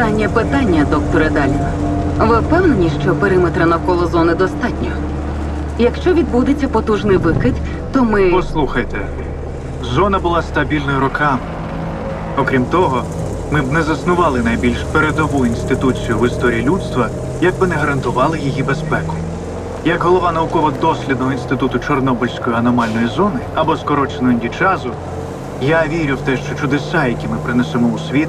Останнє питання, докторе Далін. Ви впевнені, що периметра навколо зони достатньо? Якщо відбудеться потужний викид, то ми. Послухайте, зона була стабільною роками. Окрім того, ми б не заснували найбільш передову інституцію в історії людства, якби не гарантували її безпеку. Як голова науково-дослідного інституту Чорнобильської аномальної зони або скорочено індічазу, я вірю в те, що чудеса, які ми принесемо у світ,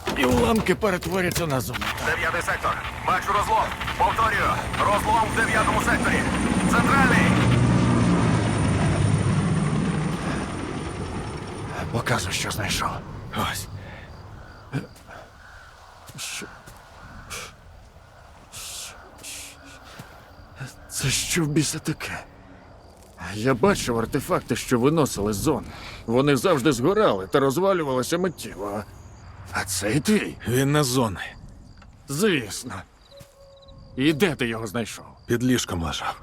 і уламки перетворяться на зону. Дев'ятий сектор. Бачу розлом. Повторюю. Розлом в дев'ятому секторі. Центральний. Показуй, що знайшов. Ось. Це що в біса таке? Я бачив артефакти, що виносили з зони. Вони завжди згорали та розвалювалися миттєво. А цей твій? Він на зони. Звісно. І де ти його знайшов? Під ліжком лежав.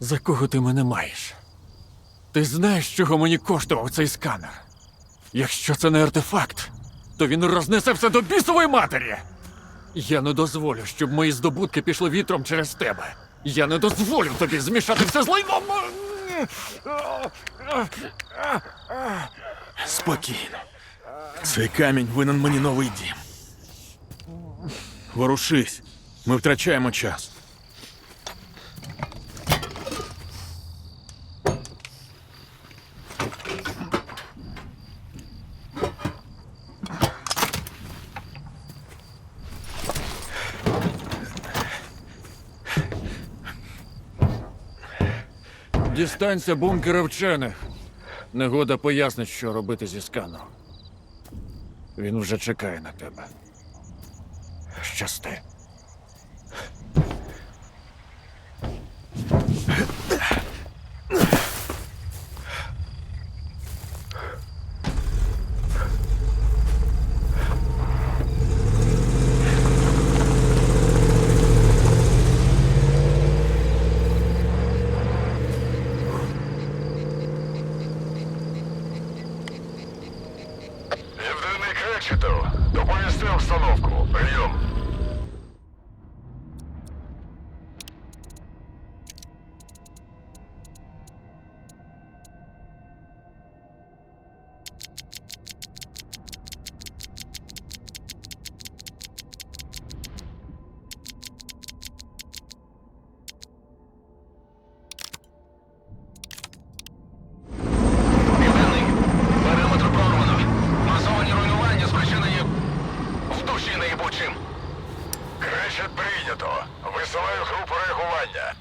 За кого ти мене маєш? Ти знаєш, чого мені коштував цей сканер? Якщо це не артефакт, то він рознесе все до бісової матері. Я не дозволю, щоб мої здобутки пішли вітром через тебе. Я не дозволю тобі змішати все з лайном. Спокійно. Цей камінь винен мені новий дім. Ворушись. Ми втрачаємо час. Дістанься бункера вчених. Негода пояснить, що робити зі сканом. Він вже чекає на тебе. Щасти.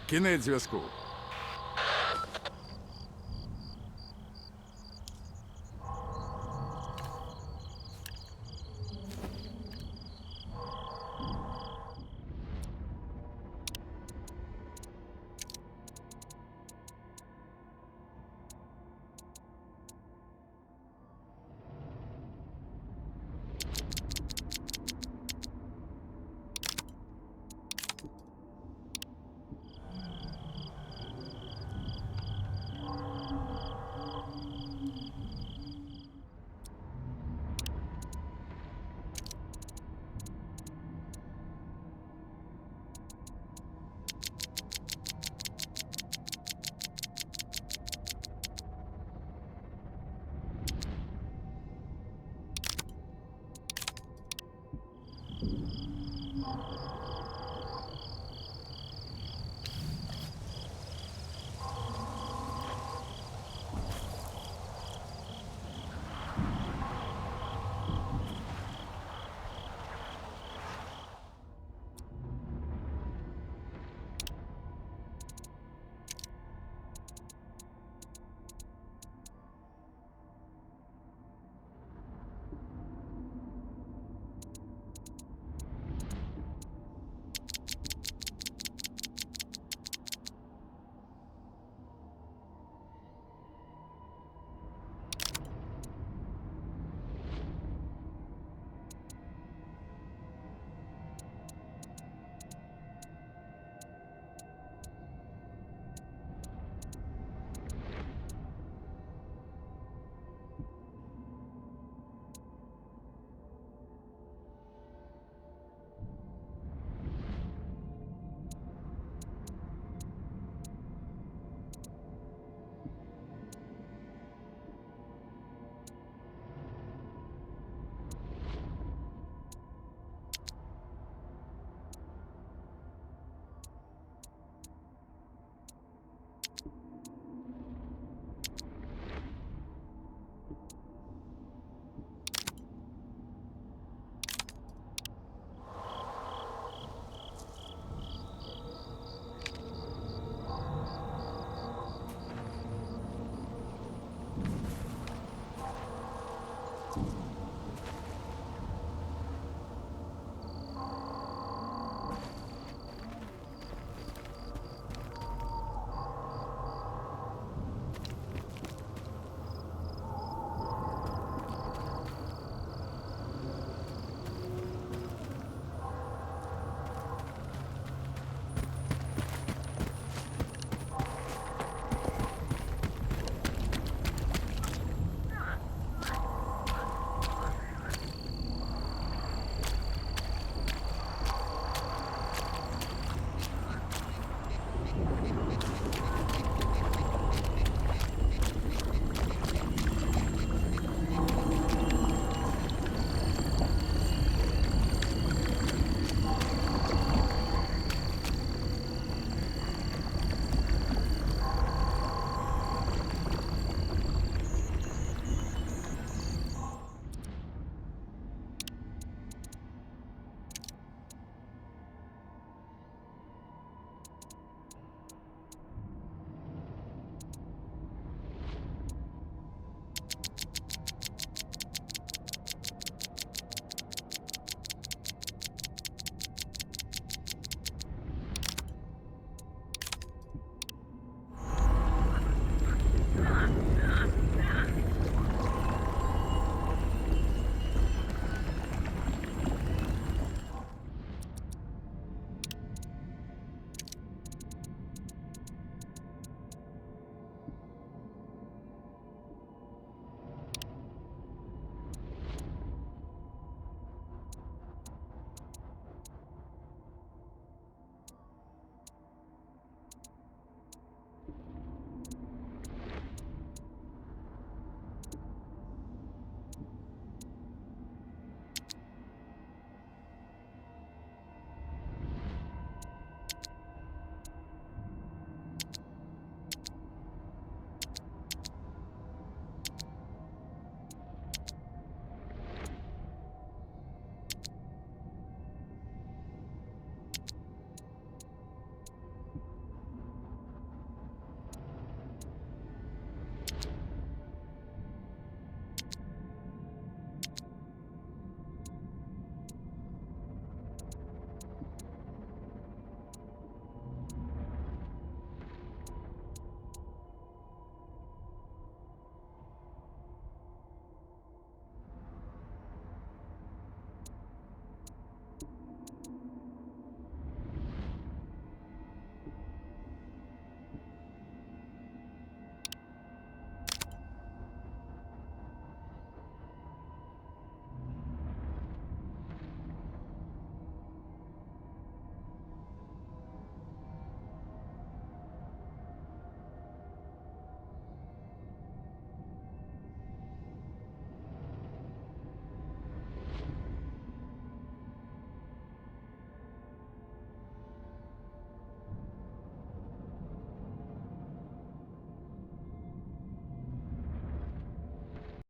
Кінець зв'язку.